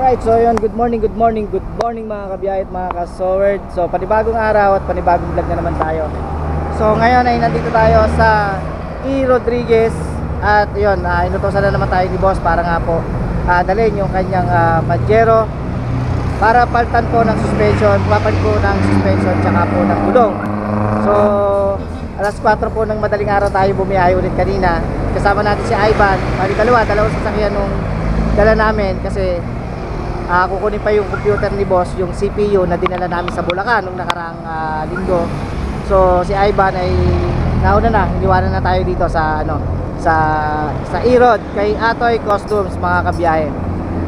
Alright, so yun, good morning, good morning, good morning mga kabiyahe at mga kasowerd. So, panibagong araw at panibagong vlog na naman tayo. So, ngayon ay nandito tayo sa E. Rodriguez at yun, uh, inutosan na naman tayo ni boss para nga po uh, dalhin yung kanyang uh, Pajero para paltan po ng suspension, papalit po ng suspension tsaka po ng gulong. So, alas 4 po ng madaling araw tayo bumiyahe ulit kanina. Kasama natin si Ivan, bali dalawa, dalawang sasakyan nung dala namin kasi Ah, kukunin pa yung computer ni boss, yung CPU na dinala namin sa Bulacan nung nakaraang ah, linggo. So si Ivan ay nauna na, iniwanan na tayo dito sa ano sa sa Erod kay Atoy Costumes mga kabiyahe.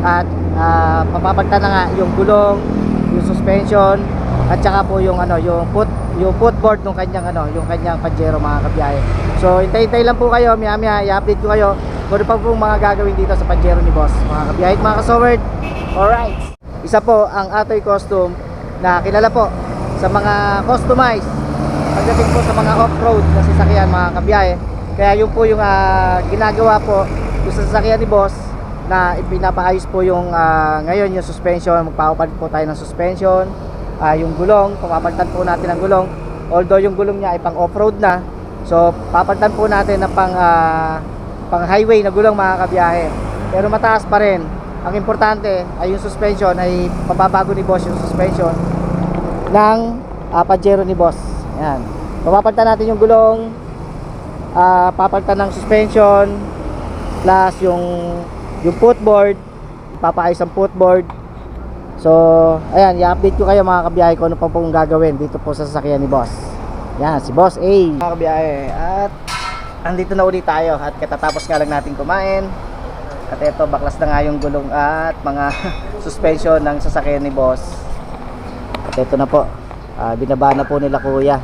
At ah, papapagta na nga yung gulong, yung suspension at saka po yung ano yung foot yung footboard ng kanyang ano yung kanyang Pajero mga kabiyahe. So hintay-hintay lang po kayo, maya-maya i-update ko kayo ano pa po mga gagawin dito sa Pajero ni boss mga kabiyahe at mga kasowerd. Alright. Isa po ang Atoy Costume na kilala po sa mga customized pagdating po sa mga off-road na sasakyan mga kabiyahe. Kaya yun po yung ah, ginagawa po sa sasakyan ni boss na ipinapaayos po yung ah, ngayon yung suspension. Magpapalit po tayo ng suspension. Ah, yung gulong, papapalitan po natin ang gulong. Although yung gulong niya ay pang off-road na. So papalitan po natin ng pang ah, pang highway na gulong mga kabiyahe. Pero mataas pa rin. Ang importante ay yung suspension ay pababago ni boss yung suspension ng uh, Pajero ni boss. Yan papapalitan natin yung gulong uh, papalitan ng suspension plus yung yung footboard. Papaayos ang footboard. So ayan i-update ko kayo mga kabiyahe kung ano pa pong gagawin dito po sa sasakyan ni boss. Yan si boss A. Mga kabiyahe at andito na ulit tayo at katatapos nga lang natin kumain at ito, baklas na nga yung gulong at mga suspension ng sasakyan ni boss. At ito na po, ah, binaba na po nila kuya.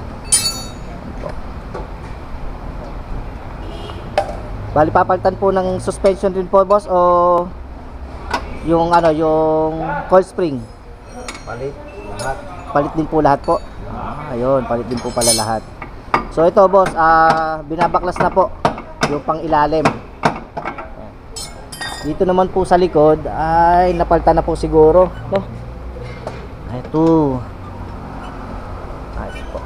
Bali papalitan po ng suspension din po boss o yung ano, yung coil spring. Palit, lahat. Palit din po lahat po. Ah, ayun, palit din po pala lahat. So ito boss, ah, binabaklas na po yung pang ilalim. Dito naman po sa likod ay napalta na po siguro, no? Ito. Ayos po.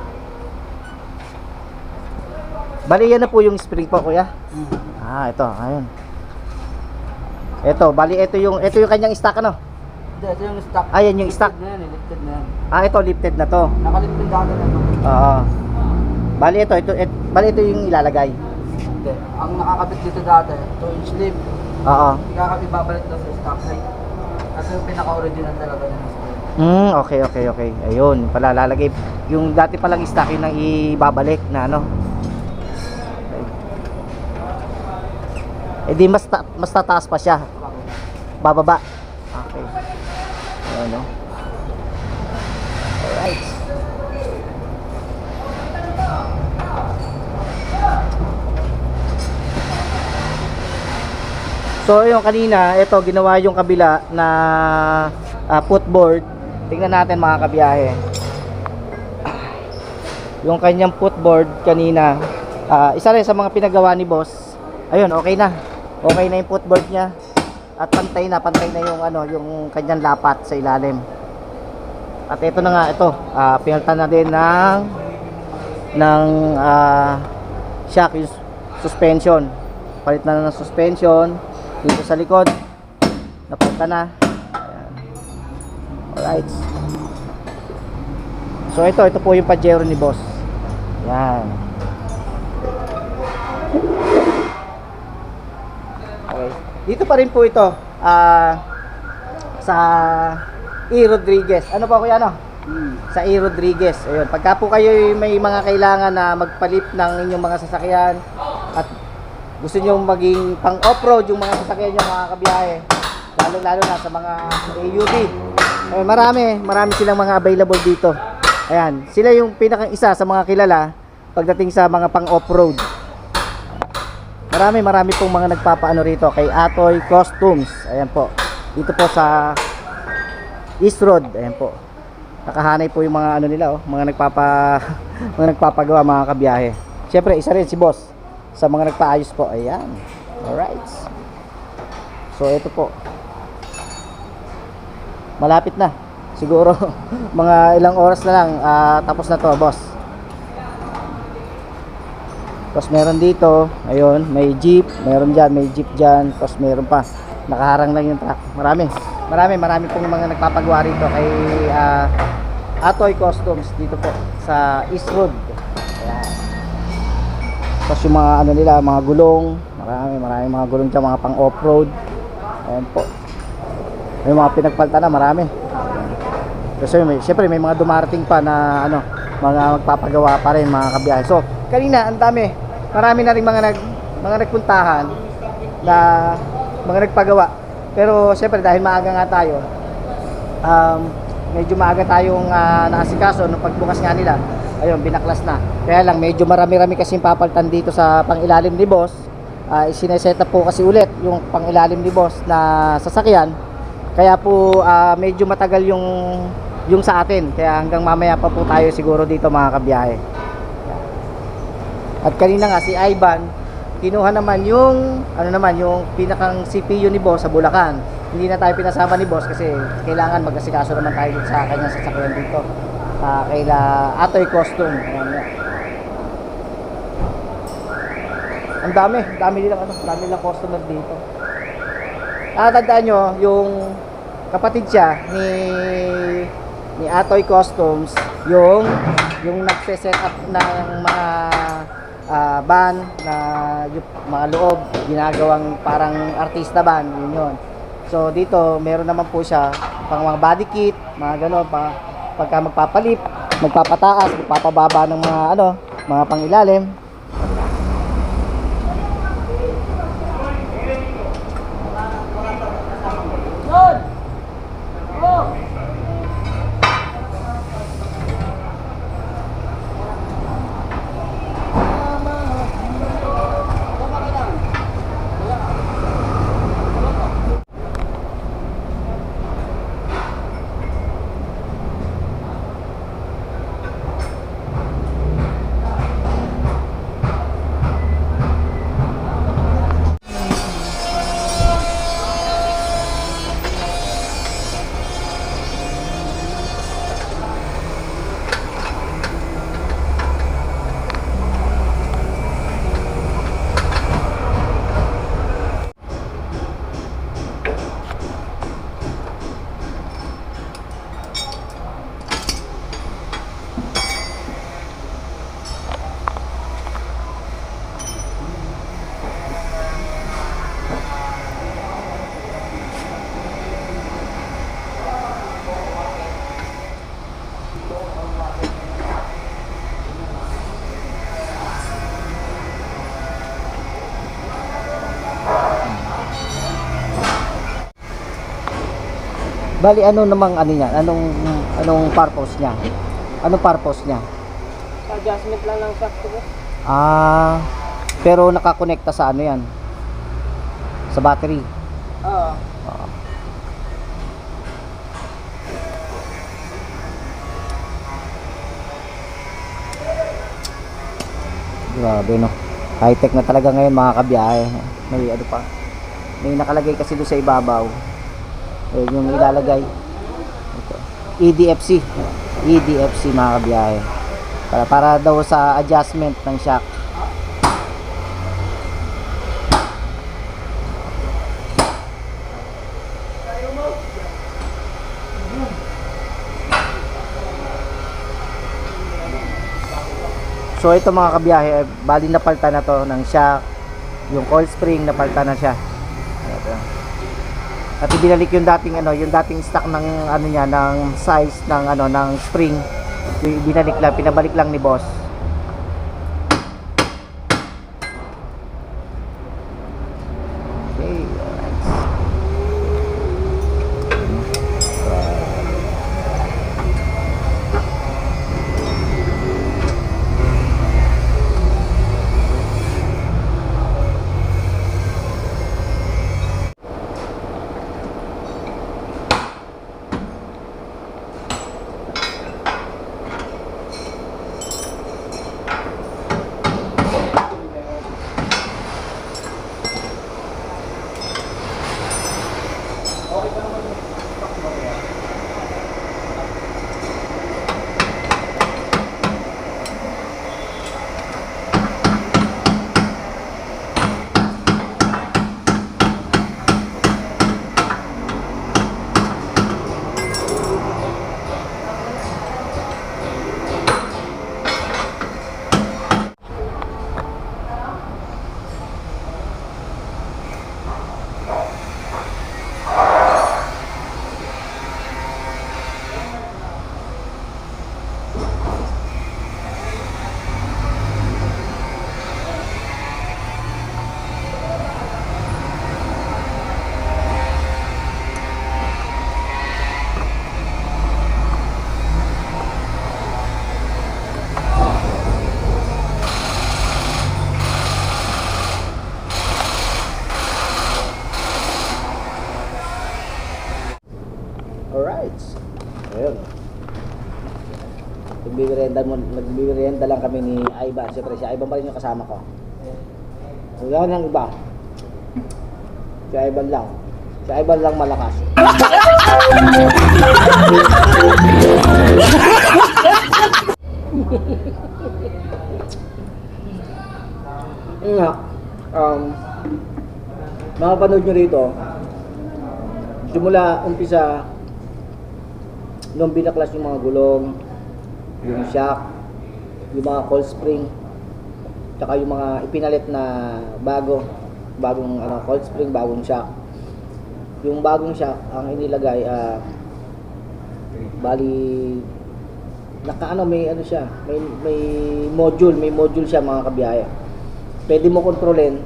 Bali yan na po yung spring po, kuya. Ah, ito, ayun. Ito, bali ito yung ito yung kanyang stock ano? Ito yung stock. Ayan yung stock. Na yan, lifted na yan. Ah, ito lifted na to. Nakalifted dati na ito. Oo. Bali ito, ito, ito, bali ito yung ilalagay. Hindi. Ang nakakabit dito dati, 2 inch lim. Oo. Kakabit babalik daw sa stock height. Kasi yung pinaka-original talaga ng spring. Hmm, okay, okay, okay. Ayun, pala lalagay. Yung dati palang stock yun ang ibabalik na ano. Eh di mas, ta- mas tataas pa siya. Bababa. Okay. Ayun, no? Alright. So yung kanina, ito ginawa yung kabila na ah, footboard. Tingnan natin mga kabiyahe. Yung kanyang footboard kanina, ah, isa rin sa mga pinagawa ni boss. Ayun, okay na. Okay na yung footboard niya. At pantay na, pantay na yung ano, yung kanyang lapat sa ilalim. At ito na nga ito, ah, pinaltan na din ng ng ah, shock suspension. Palit na ng suspension dito sa likod. Napunta na. Ayan. Alright. So ito, ito po yung Pajero ni boss. Yan. Okay. Dito pa rin po ito. Ah sa E. Rodriguez. Ano pa kuya ano? Sa E. Rodriguez. Ayun. Pagka po kayo may mga kailangan na magpalit ng inyong mga sasakyan gusto nyo maging pang off-road yung mga sasakyan nyo mga kabiyahe. Lalo lalo na sa mga AUV eh, marami marami silang mga available dito. Ayan sila yung pinaka isa sa mga kilala pagdating sa mga pang off-road marami marami pong mga nagpapaano rito kay Atoy Costumes. Ayan po dito po sa East Road. Ayan po nakahanay po yung mga ano nila oh, mga nagpapa mga nagpapagawa mga kabiyahe. Siyempre, isa rin si boss sa mga nagpaayos po. Ayan. Alright. So, ito po. malapit na. Siguro mga ilang oras na lang ah, tapos na to, boss. Tapos meron dito, ayun, may jeep, meron dyan, may jeep dyan, tapos meron pa. Nakaharang lang yung truck. Marami. Marami, marami pong mga nagpapagawa rito kay ah, Atoy Customs dito po sa East Road. Tapos yung mga ano nila, mga gulong, marami, marami mga gulong dyan, mga pang off-road. Ayan po. May mga pinagpalta na, marami. Kasi may, syempre may mga dumarating pa na ano, mga magpapagawa pa rin mga kabiyahe. So, kanina ang dami. Marami na rin mga nag mga nagpuntahan na mga nagpagawa. Pero syempre dahil maaga nga tayo, um, medyo maaga tayong uh, naasikaso nung pagbukas nga nila. Ayun, binaklas na. Kaya lang medyo marami-rami kasi papaltan dito sa pangilalim ni boss. Uh, isineset up po kasi ulit yung pangilalim ni boss na sasakyan. Kaya po ah, medyo matagal yung yung sa atin. Kaya hanggang mamaya pa po tayo siguro dito mga kabiyahe. At kanina nga si Ivan, kinuha naman yung ano naman yung pinakang CPU ni boss sa Bulacan. Hindi na tayo pinasama ni boss kasi kailangan mag-asikaso naman tayo sa kanyang sasakyan dito. Ah, kaila Atoy Custom. Ayan. Ang dami, dami nilang ano, dami nilang customer dito. Ah, tandaan nyo, yung kapatid siya ni ni Atoy Customs, yung yung nagse-set up ng mga ah, van na yung mga loob, ginagawang parang artista van, yun yun. So dito, meron naman po siya pang mga body kit, mga gano'n, pa, pagka magpapalip, magpapataas, magpapababa ng mga ano, mga pangilalim. Bali ano namang ano niya? Anong anong purpose niya? Anong purpose niya? Adjustment lang ng shock ko. Ah, pero nakakonekta sa ano 'yan? Sa battery. Oo. Oo. Grabe no. High tech na talaga ngayon mga kabiyahe. May ano pa. May nakalagay kasi doon sa ibabaw. Ayun yung ilalagay. Ito. EDFC. EDFC mga kabiyahe. Para, para daw sa adjustment ng shock. So ito mga kabiyahe, eh, bali napalta na to ng shock. Yung coil spring napalta na siya. At ibinalik yung dating ano, yung dating stock ng ano niya ng size ng ano ng spring. Yung Ibinalik lang, pinabalik lang ni boss. Nagbibirenda, mo, nagbibirenda lang kami ni Ivan. Siyempre, si Ivan pa rin yung kasama ko. Wala nang iba. Si Ivan lang. Si Ivan lang malakas. Nga, um, makapanood nyo rito, simula umpisa, nung binaklas yung mga gulong, yung shock, yung mga cold spring, tsaka yung mga ipinalit na bago, bagong ano, cold spring, bagong shock. Yung bagong shock, ang inilagay, ah, bali, naka ano, may ano siya, may, may module, may module siya mga kabiyaya. Pwede mo kontrolin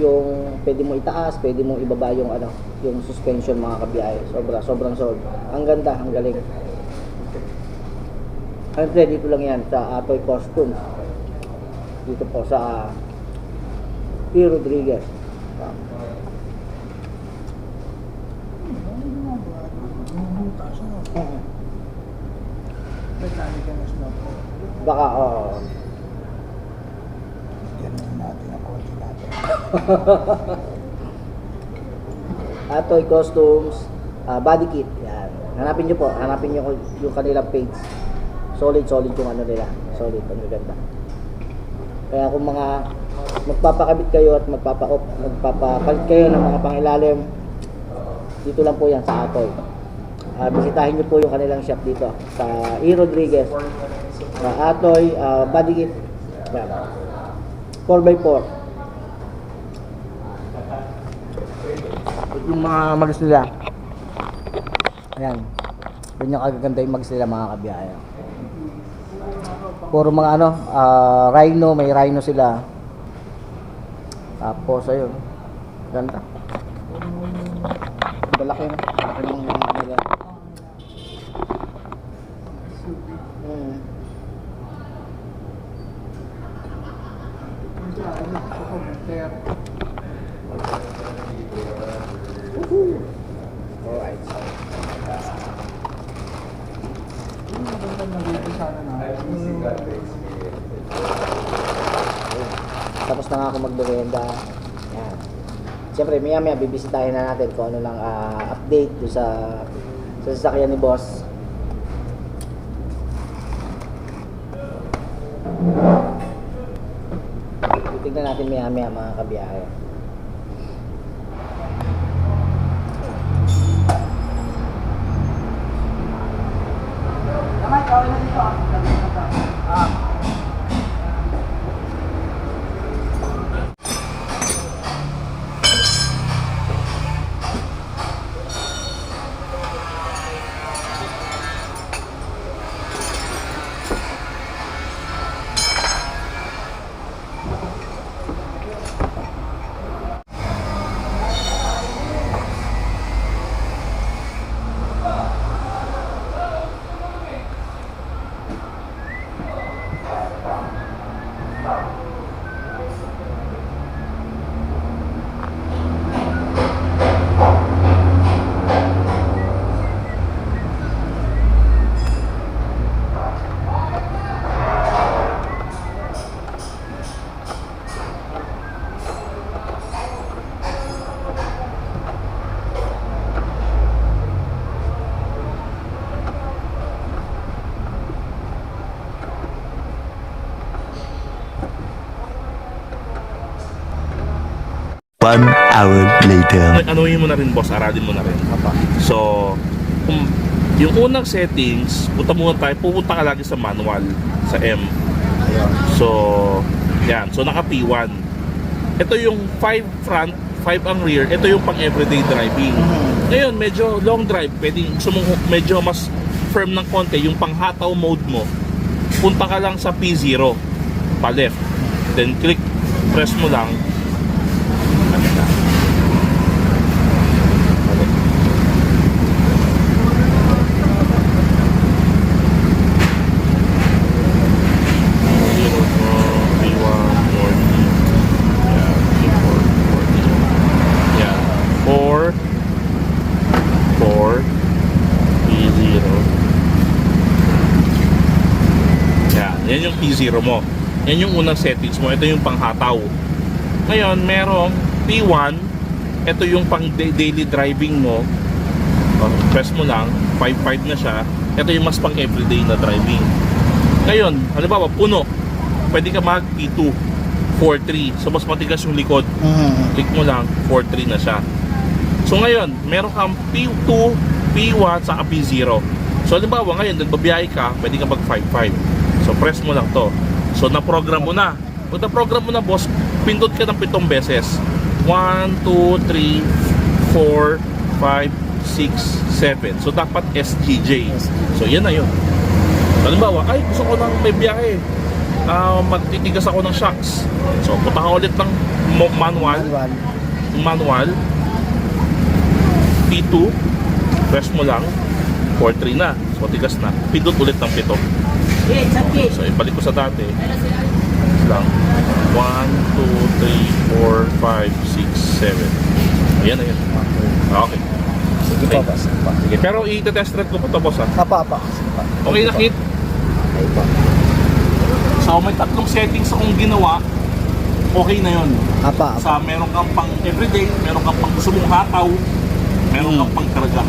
yung pwede mo itaas, pwede mo ibaba yung ano, yung suspension mga kabiyaya. Sobra, sobrang solid. Ang ganda, ang galing. Siyempre, dito lang yan sa Atoy Costume. Dito po sa P. Rodriguez. Baka, oo. Yan natin ang kotse natin. Atoy Costumes, ah, body kit. Yan. Hanapin nyo po, hanapin nyo yung kanilang page. Solid, solid yung ano nila. Solid, ang ganda. Kaya kung mga magpapakabit kayo at magpapa-op, magpapapalit kayo ng mga pangilalim, dito lang po yan sa Atoy. Ah, bisitahin nyo po yung kanilang shop dito sa E. Rodriguez. Sa Atoy, ah, body kit. Yan. 4x4. yung mga mags nila. Ayan. Yung kagaganda yung mags nila mga kabiyaya. Puro mga ano, ah, rhino, may rhino sila. Tapos ayun. Ganda. Malaki na. Malaki ng mga nila. Hmm. Alright. Tapos na nga ako magmerenda. Yan. Siyempre, maya maya bibisitahin na natin kung ano lang ah, update do sa sa sasakyan ni boss. Titignan natin maya maya mga kabiyahe. One hour later. anuhin mo na rin boss, aralin mo na rin. So, kung yung unang settings, punta muna tayo, pupunta ka lagi sa manual, sa M. So, yan. So, naka P1. Ito yung 5 front, 5 ang rear. Ito yung pang everyday driving. Ngayon, medyo long drive. Pwede, gusto mong medyo mas firm ng konti, yung pang hataw mode mo, punta ka lang sa P0, pa left. Then click, press mo lang, T0 mo. Yan yung unang settings mo. Ito yung panghataw. Ngayon, merong T1. Ito yung pang daily driving mo. Uh, press mo lang. 5.5 na siya. Ito yung mas pang everyday na driving. Ngayon, halimbawa, puno. Pwede ka mag T2. 4.3. So, mas matigas yung likod. Mm-hmm. Click mo lang. 4.3 na siya. So, ngayon, meron kang P2, P1, sa P0. So, halimbawa, ngayon, nagbabiyahe ka, pwede ka mag 5.5. So, press mo lang to. So, na-program mo na. Pag na-program mo na, boss, pindot ka ng pitong beses. 1, 2, 3, 4, 5, 6, 7. So, dapat SGJ. So, yan na yun. Halimbawa, ay, gusto ko nang may biyahe. Ah, magtitigas ako ng shocks. So, punta ka ulit ng manual. Manual. Manual. P2. Press mo lang. 4.3 na. So, tigas na. Pindot ulit ng pito. So, ibalik ko sa dati. Lang. 1, 2, 3, 4, 5, 6, 7. Ayan na yan. Okay. Sige po, boss. Sige po. Sige. Pero i-test drive ko pa ito, boss, ha? Apa, apa. Sige po. Okay na, Kit? Ay po. So, may tatlong settings akong ginawa. Okay na yon. Apa, apa. Sa meron kang pang everyday, meron kang pang gusto mong hataw, meron kang pang karga.